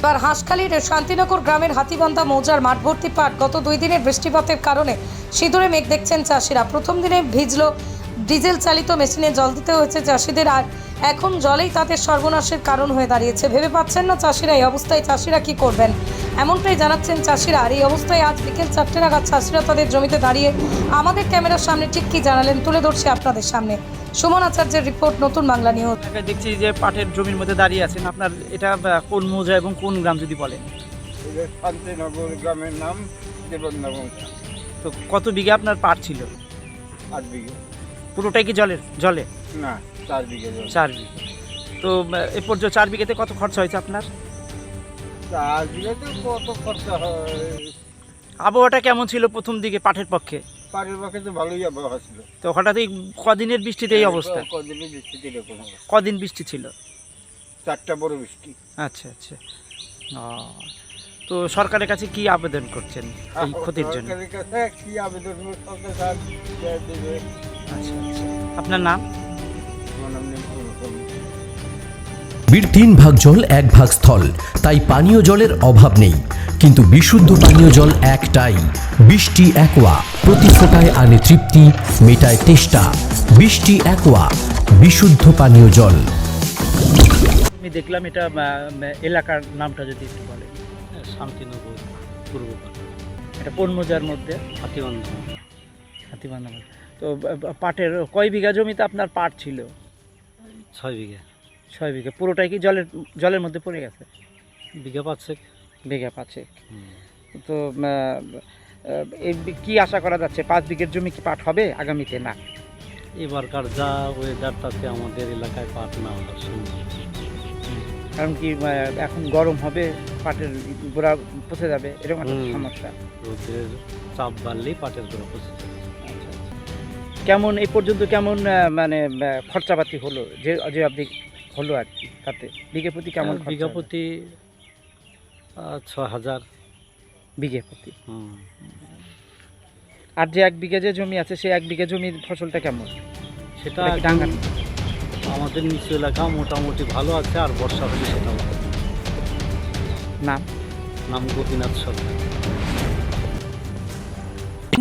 এবার হাঁসখালির শান্তিনগর গ্রামের হাতিবান্ধা মৌজার মাঠভর্তি পাট গত দুই দিনের বৃষ্টিপাতের কারণে সিঁদুরে মেঘ দেখছেন চাষিরা। প্রথম দিনে ভিজল ডিজেল চালিত মেশিনে জল দিতে হয়েছে চাষিদের আর এখন জলেই তাদের সর্বনাশের কারণ হয়ে দাঁড়িয়েছে। ভেবে পাচ্ছেন না চাষিরা এই অবস্থায় চাষিরা কি করবেন? এমনটাই জানাচ্ছেন চাষিরা। আর এই অবস্থায় আজ বিকেল চারটে নাগাদ চাষিরা তাদের জমিতে দাঁড়িয়ে আমাদের ক্যামেরার সামনে ঠিক কী জানালেন তুলে ধরছি আপনাদের সামনে। সুমন আচার্যের রিপোর্ট নতুন বাংলা নিউজ। দেখছি যে পাটের জমির মধ্যে দাঁড়িয়ে আছেন। আপনার এটা কোন মৌজা এবং কোন গ্রাম যদি বলেন? শান্তিনগর গ্রামের নাম তো কত বিঘা আপনার পাট ছিল? আট বিঘে। পুরোটাই কি জলের? জলে? না চার বিঘে চার বিঘা। তো এ পর্যন্ত চার বিঘাতে কত খরচা হয়েছে আপনার? চার কত খরচা হয়। আবহাওয়াটা কেমন ছিল প্রথম দিকে পাঠের পক্ষে? পাড়ের পক্ষে তো ভালোই আবহাওয়া ছিল। তো হঠাৎ এই কদিনের বৃষ্টিতে এই অবস্থা? কদিনে বৃষ্টিতে এরকম অবস্থা। কদিন বৃষ্টি ছিল? চারটা বড় বৃষ্টি। আচ্ছা আচ্ছা। ও, তো সরকারের কাছে কি আবেদন করছেন এই ক্ষতির জন্য? সরকারের কাছে কি আবেদন করব? সরকার সাহায্য দেবে। আচ্ছা আচ্ছা। আপনার নাম? আমার নাম। বীর তিন ভাগ জল এক ভাগ স্থল। তাই পানীয় জলের অভাব নেই। কিন্তু বিশুদ্ধ পানীয় জল একটাই বৃষ্টি একোয়া। প্রতি ফোটায় আনে তৃপ্তি মেটায় তেষ্টা। বৃষ্টি একোয়া বিশুদ্ধ পানীয় জল। আমি দেখলাম এটা এলাকার নামটা যদি একটু বলেন। শান্তিনগর পূর্ব এটা কোন মৌজার মধ্যে? হাতিবান্ধ। হাতিবান্ধা তো পাটের কয় বিঘা জমিতে আপনার পাট ছিল? ছয় বিঘা। ছয় বিঘা। পুরোটাই কি জলের জলের মধ্যে পড়ে গেছে? বিঘা পাচ্ছেক বিঘা পাঁচে তো কি আশা করা যাচ্ছে? পাঁচ বিঘের জমি কি পাট হবে আগামীতে? না। এবারকার যা ওয়েদার তাতে আমাদের এলাকায় পাট না সুন্দর কারণ কি এখন গরম হবে পাটের গোড়া পচে যাবে এরকম একটা সমস্যা। রোদের চাপ বাড়লেই পাটের গোড়া পচে যাবে। আচ্ছা, আচ্ছা। কেমন এই পর্যন্ত কেমন মানে খরচাপাতি হলো? যে যে আপনি হলো আর কি তাতে বিঘে প্রতি কেমন বিঘা প্রতি ছ হাজার বিঘে প্রতি আর যে এক বিঘে যে জমি আছে সেই এক বিঘে জমির ফসলটা কেমন? সেটা ডাঙ্গা আমাদের নিচু এলাকা মোটামুটি ভালো আছে আর বর্ষা হলে সেটা নাম? নাম গোপীনাথ সরকার।